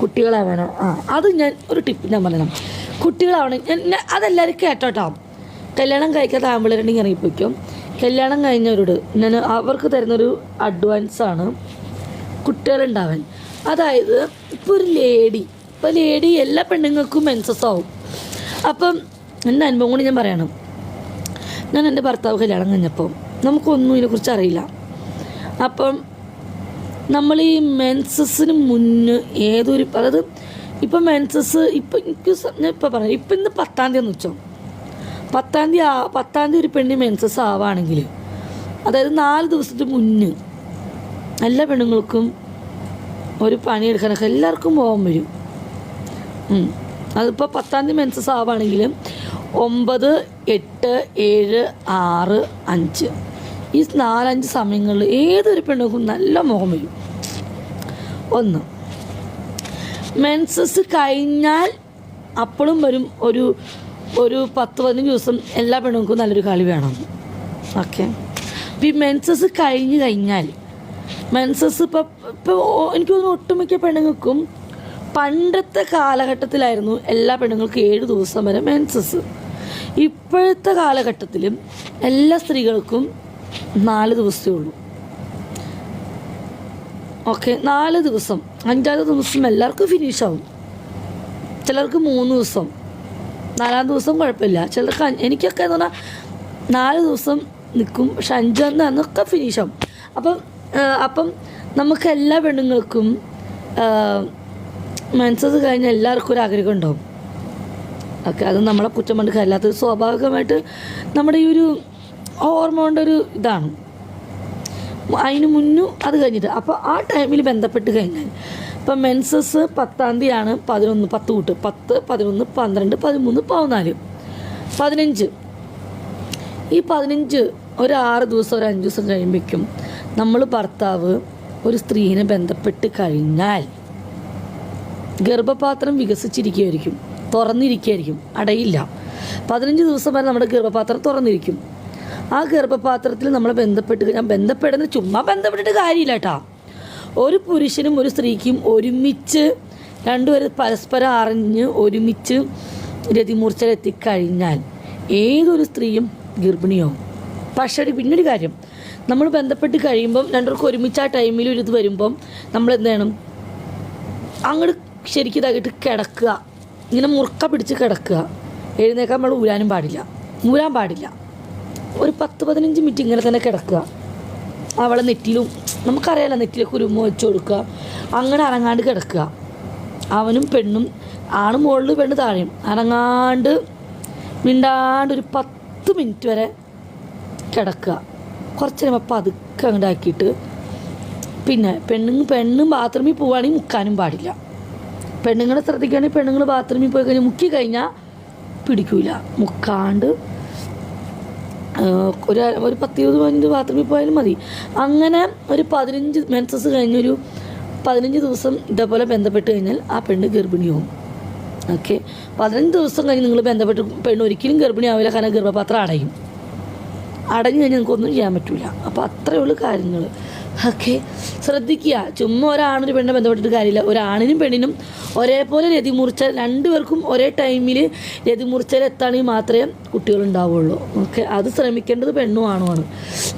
കുട്ടികളാവണം ആ അത് ഞാൻ ഒരു ടിപ്പ് ഞാൻ പറയണം. കുട്ടികളാവണം ഞാൻ അതെല്ലാവരും കേട്ടോട്ടോ. കല്യാണം കഴിക്കാത്ത ആമ്പിളരുണ്ടെങ്കിൽ ഇറങ്ങിപ്പോയിക്കും. കല്യാണം കഴിഞ്ഞവരോട് ഞാൻ അവർക്ക് തരുന്നൊരു അഡ്വാൻസാണ് കുട്ടികളുണ്ടാവാൻ. അതായത് ഇപ്പോൾ ഒരു ലേഡി ഇപ്പോൾ ലേഡി എല്ലാ പെണ്ണുങ്ങൾക്കും മെൻസസ് ആവും. അപ്പം എന്റെ അനുഭവം കൂടി ഞാൻ പറയണം. ഞാൻ എന്റെ ഭർത്താവ് കല്യാണം കഴിഞ്ഞപ്പോൾ നമുക്കൊന്നും ഇതിനെക്കുറിച്ച് അറിയില്ല. അപ്പം നമ്മൾ ഈ മെൻസസിന് മുന്ന് ഏതൊരു അതായത് ഇപ്പം മെൻസസ് ഇപ്പം എനിക്ക് ഞാൻ ഇപ്പം പറയാം. ഇപ്പം ഇന്ന് പത്താം തീയതി വെച്ചോ. പത്താം തീയതി ആ പത്താം തീയതി ഒരു പെണ്ണി മെൻസസ് ആവുകയാണെങ്കിൽ അതായത് നാല് ദിവസത്തിന് മുന്ന് എല്ലാ പെണ്ണുങ്ങൾക്കും ഒരു പണിയെടുക്കാനൊക്കെ എല്ലാവർക്കും പോകാൻ വരും. അതിപ്പോൾ പത്താം തീയതി മെൻസസ് ആവുകയാണെങ്കിൽ ഒമ്പത് എട്ട് ഏഴ് ആറ് അഞ്ച്. ഈ നാലഞ്ച് സമയങ്ങളിൽ ഏതൊരു പെണ്ണുങ്ങൾക്കും നല്ല മുഖം വരും. ഒന്ന്. മെൻസസ് കഴിഞ്ഞാൽ അപ്പോഴും വരും ഒരു ഒരു പത്ത് പതിനഞ്ച് ദിവസം എല്ലാ പെണ്ണുങ്ങൾക്കും നല്ലൊരു കളി വേണം. ഓക്കെ അപ്പം ഈ മെൻസസ് കഴിഞ്ഞ് കഴിഞ്ഞാൽ മെൻസസ് ഇപ്പോൾ ഇപ്പോൾ എനിക്ക് തോന്നുന്നു ഒട്ടുമിക്ക പെണ്ണുങ്ങൾക്കും പണ്ടത്തെ കാലഘട്ടത്തിലായിരുന്നു എല്ലാ പെണ്ണുങ്ങൾക്കും ഏഴ് ദിവസം വരെ മെൻസസ് ഇപ്പോഴത്തെ കാലഘട്ടത്തിലും എല്ലാ സ്ത്രീകൾക്കും നാല് ദിവസമേ ഉള്ളൂ. ഓക്കെ നാല് ദിവസം. അഞ്ചാറ് ദിവസം എല്ലാവർക്കും ഫിനിഷ് ആവും. ചിലർക്ക് മൂന്ന് ദിവസം. നാലാം ദിവസം കുഴപ്പമില്ല. ചിലർക്ക് എനിക്കൊക്കെ എന്ന് പറഞ്ഞാൽ നാല് ദിവസം നിൽക്കും പക്ഷെ അഞ്ചാം അന്നൊക്കെ ഫിനിഷ് ആവും. അപ്പം അപ്പം നമുക്ക് എല്ലാ പെണ്ണുങ്ങൾക്കും മനസ്സത് കഴിഞ്ഞ എല്ലാവർക്കും ഒരു ആഗ്രഹം ഉണ്ടാവും. ഓക്കെ അത് നമ്മളെ കുറ്റം കൊണ്ട് കല്ലാത്തത് സ്വാഭാവികമായിട്ട് നമ്മുടെ ഈ ഒരു ഹോർമോണിന്റെ ഒരു ഇതാണ്. അതിന് മുന്നും അത് കഴിഞ്ഞിട്ട്. അപ്പോൾ ആ ടൈമിൽ ബന്ധപ്പെട്ട് കഴിഞ്ഞാൽ ഇപ്പം മെൻസസ് പത്താം തീയതിയാണ് പതിനൊന്ന് പത്ത് കൂട്ട് പത്ത് പതിനൊന്ന് പന്ത്രണ്ട് പതിമൂന്ന് പതിനാല് പതിനഞ്ച്. ഈ പതിനഞ്ച് ഒരു ആറ് ദിവസം ഒരു അഞ്ച് ദിവസം കഴിയുമ്പോഴേക്കും നമ്മൾ ഭർത്താവ് ഒരു സ്ത്രീനെ ബന്ധപ്പെട്ട് കഴിഞ്ഞാൽ ഗർഭപാത്രം വികസിച്ചിരിക്കുകയായിരിക്കും തുറന്നിരിക്കുകയായിരിക്കും അടയില്ല. പതിനഞ്ച് ദിവസം വരെ നമ്മുടെ ഗർഭപാത്രം തുറന്നിരിക്കും. ആ ഗർഭപാത്രത്തിൽ നമ്മൾ ബന്ധപ്പെട്ട് ഞാൻ ബന്ധപ്പെടുന്ന ചുമ്മാ ബന്ധപ്പെട്ടിട്ട് കാര്യമില്ല കേട്ടോ ഒരു പുരുഷനും ഒരു സ്ത്രീക്കും ഒരുമിച്ച് രണ്ടുപേരും പരസ്പരം അറിഞ്ഞ് ഒരുമിച്ച് രതിമൂർച്ചയിലെത്തിക്കഴിഞ്ഞാൽ ഏതൊരു സ്ത്രീയും ഗർഭിണിയാവും. പക്ഷേ പിന്നൊരു കാര്യം. നമ്മൾ ബന്ധപ്പെട്ട് കഴിയുമ്പം രണ്ടുപേർക്കും ഒരുമിച്ച് ആ ടൈമിൽ ഒരു ഇത് വരുമ്പം നമ്മൾ എന്ത് ചെയ്യണം? അങ്ങോട്ട് ശരിക്കും ഇതായിട്ട് കിടക്കുക. ഇങ്ങനെ മുറുക്ക പിടിച്ച് കിടക്കുക. എഴുന്നേക്കാൻ നമ്മൾ ഊരാനും പാടില്ല. ഊരാൻ പാടില്ല. ഒരു പത്ത് പതിനഞ്ച് മിനിറ്റ് ഇങ്ങനെ തന്നെ കിടക്കുക. അവളെ നെറ്റിലും നമുക്കറിയാലോ നെറ്റിയിലേക്ക് ഒരു വെച്ച് കൊടുക്കുക. അങ്ങനെ അനങ്ങാണ്ട് കിടക്കുക. അവനും പെണ്ണും ആണ് മുകളിൽ പെണ്ണ് താഴെയും. അനങ്ങാണ്ട് മിണ്ടാണ്ട് ഒരു പത്ത് മിനിറ്റ് വരെ കിടക്കുക. കുറച്ച് നേരം പതുക്കെ അങ്ങോട്ട് ആക്കിയിട്ട് പിന്നെ പെണ്ണുങ്ങൾ പെണ്ണും ബാത്റൂമിൽ പോവുകയാണെങ്കിൽ മുക്കാനും പാടില്ല. പെണ്ണുങ്ങളെ ശ്രദ്ധിക്കുകയാണെങ്കിൽ പെണ്ണുങ്ങൾ ബാത്റൂമിൽ പോയി കഴിഞ്ഞാൽ മുക്കി കഴിഞ്ഞാൽ പിടിക്കൂല. മുക്കാണ്ട് ഒരു ഒരു പത്ത് ഇരുപത് പതിനഞ്ച് ബാത്റൂമിൽ പോയാലും മതി. അങ്ങനെ ഒരു പതിനഞ്ച് മെൻസസ് കഴിഞ്ഞൊരു പതിനഞ്ച് ദിവസം ഇതേപോലെ ബന്ധപ്പെട്ട് കഴിഞ്ഞാൽ ആ പെണ്ണ് ഗർഭിണിയാവും. ഓക്കെ പതിനഞ്ച് ദിവസം കഴിഞ്ഞ് നിങ്ങൾ ബന്ധപ്പെട്ട് പെണ്ണ് ഒരിക്കലും ഗർഭിണിയാവില്ല കാരണം ഗർഭപാത്രം അടയും. അടഞ്ഞു കഴിഞ്ഞാൽ നിങ്ങൾക്കൊന്നും ചെയ്യാൻ പറ്റില്ല അപ്പോൾ അത്രയേ ഉള്ളൂ കാര്യങ്ങൾ ഓക്കെ. ശ്രദ്ധിക്കുക. ചുമ്മാ ഒരാണൊരു പെണ്ണും ബന്ധപ്പെട്ടിട്ട് കാര്യമില്ല. ഒരാണിനും പെണ്ണിനും ഒരേപോലെ രതിമൂർച്ച രണ്ടുപേർക്കും ഒരേ ടൈമിൽ രതി എത്താണെങ്കിൽ മാത്രമേ കുട്ടികളുണ്ടാവുള്ളൂ. ഓക്കെ. അത് ശ്രമിക്കേണ്ടത് പെണ്ണും ആണുമാണ്.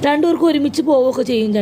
രണ്ടുപേർക്കും ഒരുമിച്ച് പോവുകയൊക്കെ ചെയ്യും